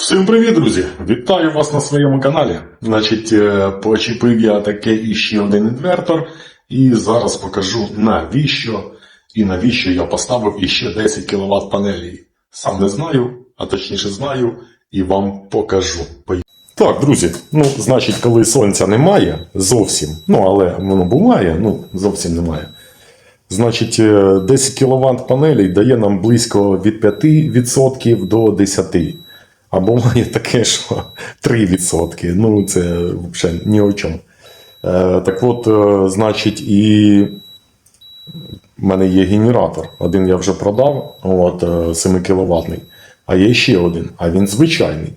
Всім привіт, друзі! Вітаю вас на своєму каналі. Значить, е, почепив я таке іще один інвертор, і зараз покажу навіщо і навіщо я поставив іще 10 кВт панелей. Сам не знаю, а точніше знаю, і вам покажу. Так, друзі, ну, значить, коли сонця немає зовсім, ну але воно буває, ну зовсім немає. Значить, е, 10 кВт панелей дає нам близько від 5% до 10%. А буває таке, що 3%. Ну, це взагалі ні о чому. Е, так от, е, значить, і в мене є генератор. Один я вже продав, от, 7 кВт. А є ще один, а він звичайний.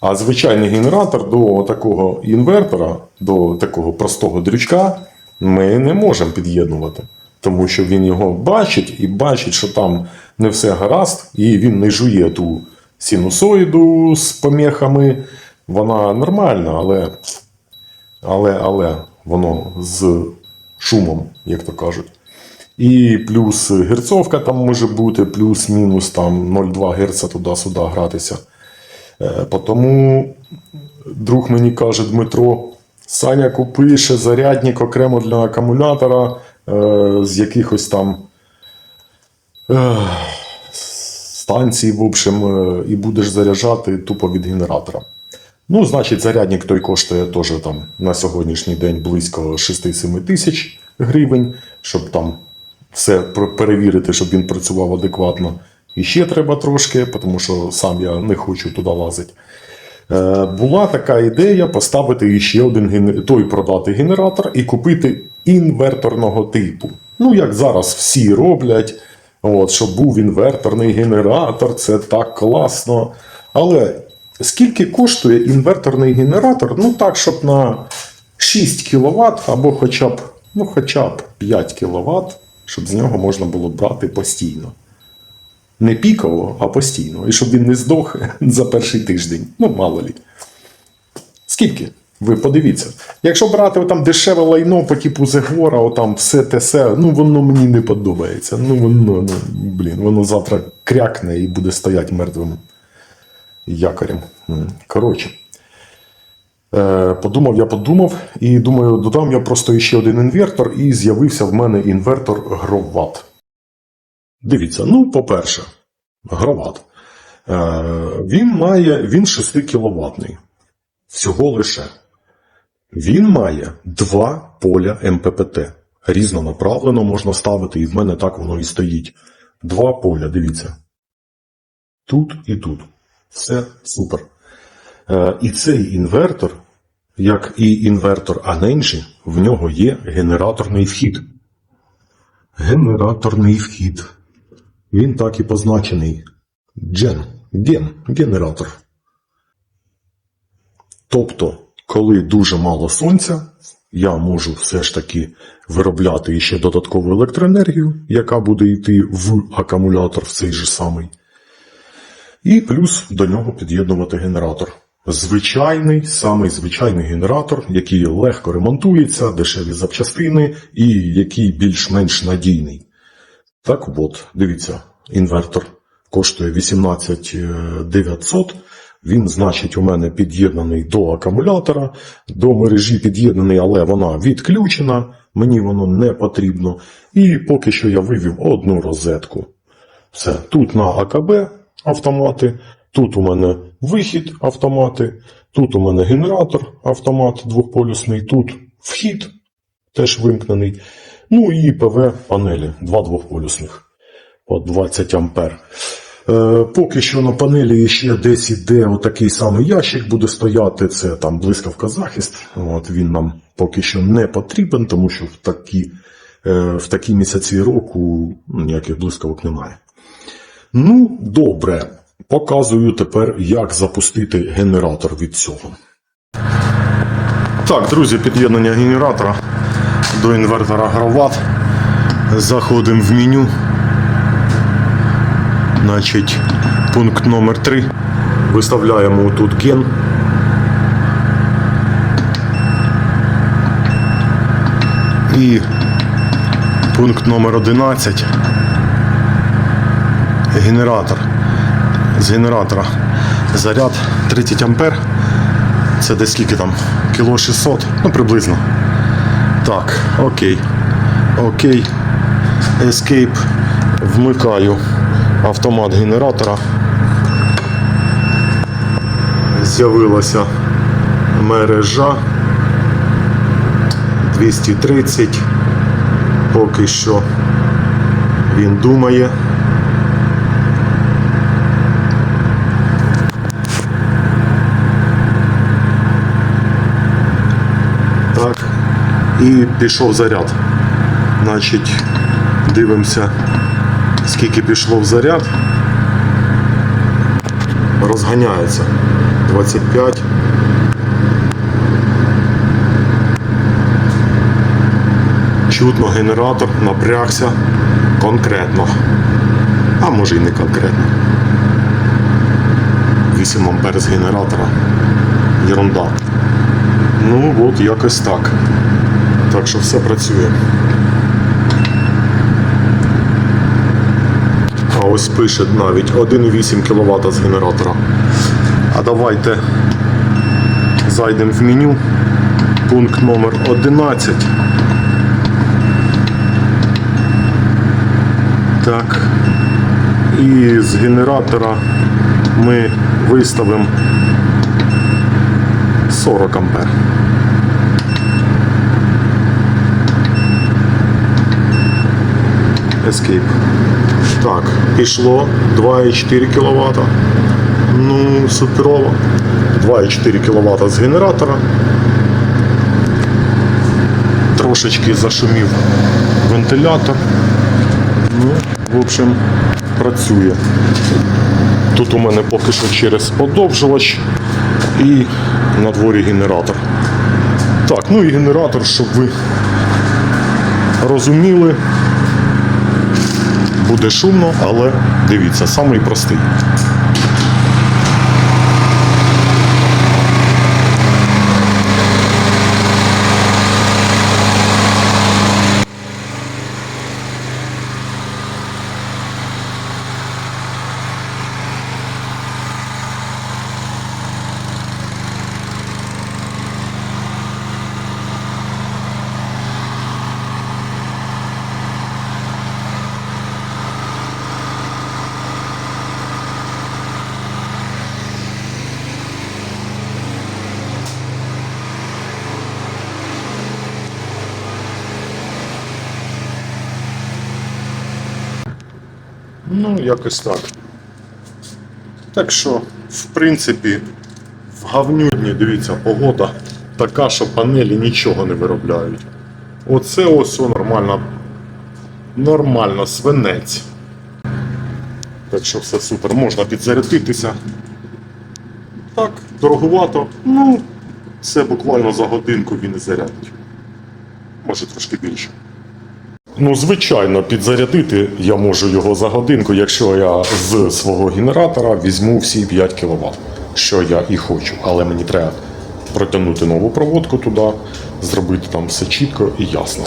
А звичайний генератор до такого інвертора, до такого простого дрючка, ми не можемо під'єднувати. Тому що він його бачить і бачить, що там не все гаразд, і він не жує ту синусоїду з помехами. Вона нормальна, але, але, але воно з шумом, як то кажуть. І плюс герцовка там може бути, плюс-мінус там 0,2 Гц туди-сюди гратися. Е, Тому друг мені каже Дмитро, Саня, купи ще зарядник окремо для акумулятора е, з якихось там станцій, в общем, е, і будеш заряджати тупо від генератора. Ну, значить, зарядник той коштує теж там на сьогоднішній день близько 6-7 тисяч гривень, щоб там все перевірити, щоб він працював адекватно. І ще треба трошки, тому що сам я не хочу туди лазити. Е, була така ідея поставити ще один той продати генератор і купити інверторного типу. Ну, як зараз всі роблять, от, щоб був інверторний генератор, це так класно. Але скільки коштує інверторний генератор? Ну так, щоб на 6 кВт або хоча б, ну, хоча б 5 кВт, щоб з нього можна було брати постійно. Не піково, а постійно. І щоб він не здох за перший тиждень. Ну, мало лі. Скільки? Ви подивіться. Якщо брати там дешеве лайно по типу Зегвора, отам все те все, ну воно мені не подобається. Ну воно, ну, блін, воно завтра крякне і буде стояти мертвим якорем. Коротше. Е, подумав, я подумав, і думаю, додам я просто ще один інвертор, і з'явився в мене інвертор Гроват. Дивіться, ну, по-перше, грават. Е, він має, він 6 кіловатний. Всього лише. Він має два поля МППТ. Різнонаправлено можна ставити, і в мене так воно і стоїть. Два поля, дивіться. Тут і тут. Все супер. Е, і цей інвертор, як і інвертор Аненжі, в нього є генераторний вхід. Генераторний вхід. Він так і позначений. Gen. Ген. Генератор. Тобто, коли дуже мало сонця, я можу все ж таки виробляти ще додаткову електроенергію, яка буде йти в акумулятор в цей же самий. І плюс до нього під'єднувати генератор. Звичайний, самий звичайний генератор, який легко ремонтується, дешеві запчастини і який більш-менш надійний. Так от, дивіться, інвертор коштує 18 900. Він, значить, у мене під'єднаний до акумулятора, до мережі під'єднаний, але вона відключена. Мені воно не потрібно. І поки що я вивів одну розетку. Все, тут на АКБ автомати, тут у мене вихід автомати, тут у мене генератор автомат двохполюсний, тут вхід теж вимкнений. Ну і ПВ панелі, два двохполюсних по 20 ампер. Е, поки що на панелі ще десь іде отакий самий ящик буде стояти. Це там блискавка захист. От він нам поки що не потрібен, тому що в такі, е, в такі місяці року ніяких блискавок немає. Ну, добре. Показую тепер, як запустити генератор від цього. Так, друзі, під'єднання генератора до інвертора Грават. Заходимо в меню. Значить, пункт номер 3. Виставляємо тут ген. І пункт номер 11. Генератор. З генератора Заряд 30 ампер. Це десь скільки там? Кіло 600, ну приблизно. Так, окей. Окей. Escape. Вмикаю автомат генератора. З'явилася мережа 230. Поки що він думає. Так. І пішов заряд. Значить, дивимося, скільки пішло в заряд. Розганяється. 25. Чутно генератор напрягся конкретно. А може і не конкретно. 8 ампер з генератора. Єрунда. Ну, от якось так. Так що все працює. Ось пише навіть 1,8 кВт з генератора. А давайте зайдемо в меню. Пункт номер 11. Так. І з генератора ми виставимо 40 ампер. Escape. Так, пішло 2,4 кВт. Ну, суперово. 2,4 кВт з генератора. Трошечки зашумів вентилятор. Ну, в общем, працює. Тут у мене поки що через подовжувач і на дворі генератор. Так, ну і генератор, щоб ви розуміли, буде шумно, але дивіться, самий простий. Ну, якось так. Так що, в принципі, в гавнюдні, дивіться, погода така, що панелі нічого не виробляють. Оце ось нормально. Нормально, свинець. Так що все супер, можна підзарядитися. Так, дороговато. Ну, це буквально за годинку він і зарядить. Може трошки більше. Ну, звичайно, підзарядити я можу його за годинку, якщо я з свого генератора візьму всі 5 кВт, що я і хочу. Але мені треба протягнути нову проводку туди, зробити там все чітко і ясно.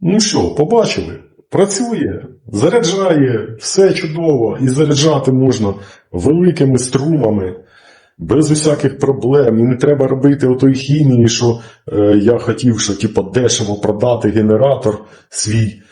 Ну що, побачили? Працює, заряджає, все чудово, і заряджати можна великими струмами, без усяких проблем. І не треба робити отої хімії, що е, я хотів, що типу, дешево продати генератор свій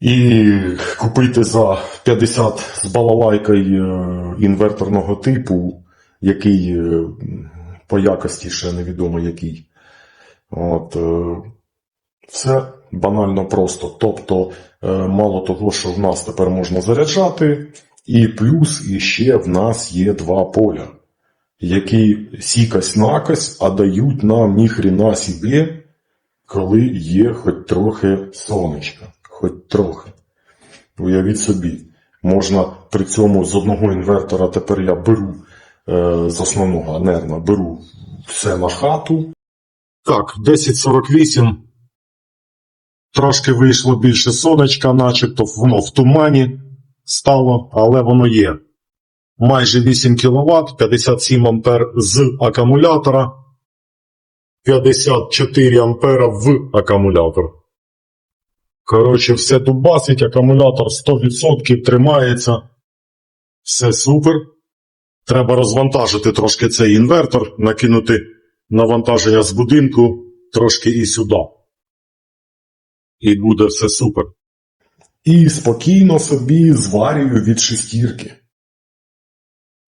і купити за 50 з балалайкою е, інверторного типу, який е, по якості ще невідомо який. От, е, все банально просто. Тобто, мало того, що в нас тепер можна заряджати, і плюс іще в нас є два поля, які сікась накась, а дають нам ніхрена собі, коли є хоч трохи сонечка, хоч трохи. Уявіть собі, можна при цьому з одного інвертора тепер я беру е, з основного анерна, беру все на хату. Так, 1048. Трошки вийшло більше сонечка, начебто воно в тумані стало, але воно є. Майже 8 кВт, 57 ампер з акумулятора, 54 ампера в акумулятор. Коротше, все дубасить, акумулятор 100% тримається. Все супер. Треба розвантажити трошки цей інвертор, накинути навантаження з будинку трошки і сюди. І буде все супер. І спокійно собі зварюю від шестірки.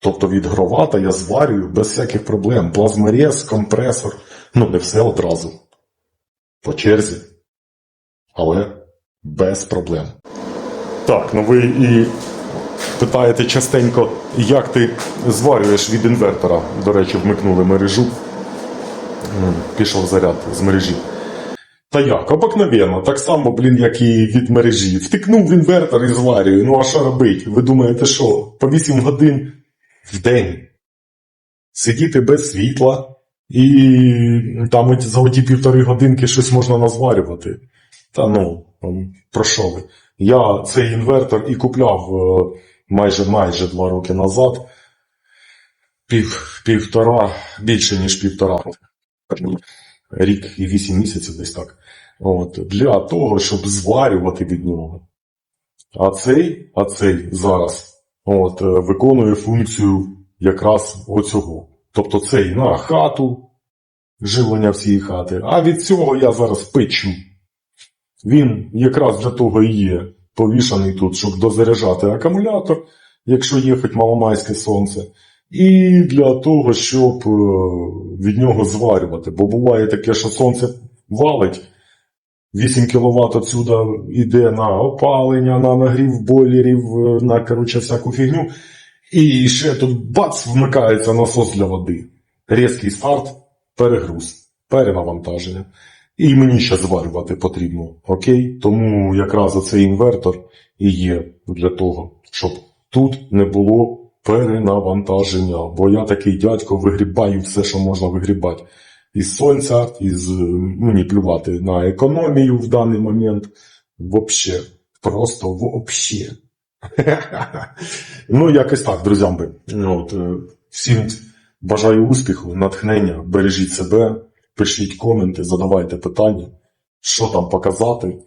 Тобто від гровата я зварюю без всяких проблем. Плазморез, компресор. Ну, не все одразу. По черзі. Але без проблем. Так, ну ви і питаєте частенько, як ти зварюєш від інвертора. До речі, вмикнули мережу. Пішов заряд з мережі. Та як, обикновенно, так само, блін, як і від мережі. Втикнув в інвертор і зварюю. Ну а що робить? Ви думаєте, що по 8 годин в день сидіти без світла і там за оті півтори годинки щось можна назварювати. Та ну, про що ви? Я цей інвертор і купляв е, майже майже два роки назад. Пів, півтора, більше ніж півтора. Рік і вісім місяців десь так. От, для того, щоб зварювати від нього. А цей, а цей зараз от, е, виконує функцію якраз оцього. Тобто цей на хату, живлення всієї хати, а від цього я зараз печу. Він якраз для того і є повішаний тут, щоб дозаряджати акумулятор, якщо є хоч маломайське сонце, і для того, щоб е, від нього зварювати. Бо буває таке, що сонце валить, 8 кВт отсюда йде на опалення, на нагрів бойлерів, е, на коротше, всяку фігню. І ще тут бац, вмикається насос для води. Різкий старт, перегруз, перенавантаження. І мені ще зварювати потрібно. Окей? Тому якраз оцей інвертор і є для того, щоб тут не було перенавантаження. Бо я такий дядько вигрібаю все, що можна вигрібати. Із сонця, із мені плювати на економію в даний момент. Вообще, просто вообще. ну, якось так, друзям би. От, е, всім бажаю успіху, натхнення, бережіть себе, пишіть коменти, задавайте питання, що там показати.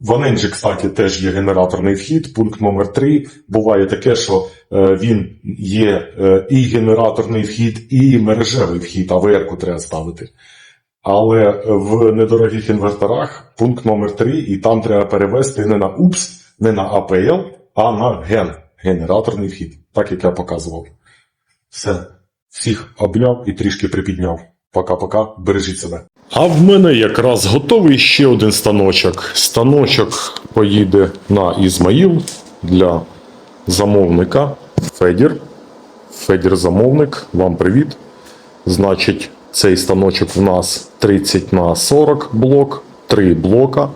В Аненджі, кстати, теж є генераторний вхід, пункт номер 3 Буває таке, що е, він є е, і генераторний вхід, і мережевий вхід, АВР-ку треба ставити. Але в недорогих інверторах пункт номер 3 і там треба перевести не на УПС, не на АПЛ, а на ген, генераторний вхід, так як я показував. Все. Всіх обняв і трішки припідняв. Пока-пока, бережіть себе. А в мене якраз готовий ще один станочок. Станочок поїде на Ізмаїл для замовника Федір. Федір замовник, вам привіт. Значить, цей станочок в нас 30 на 40 блок, 3 блока.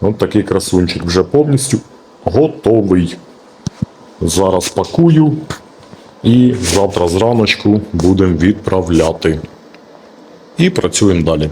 Ось такий красунчик вже повністю готовий. Зараз пакую і завтра зраночку будемо відправляти. І працюємо далі.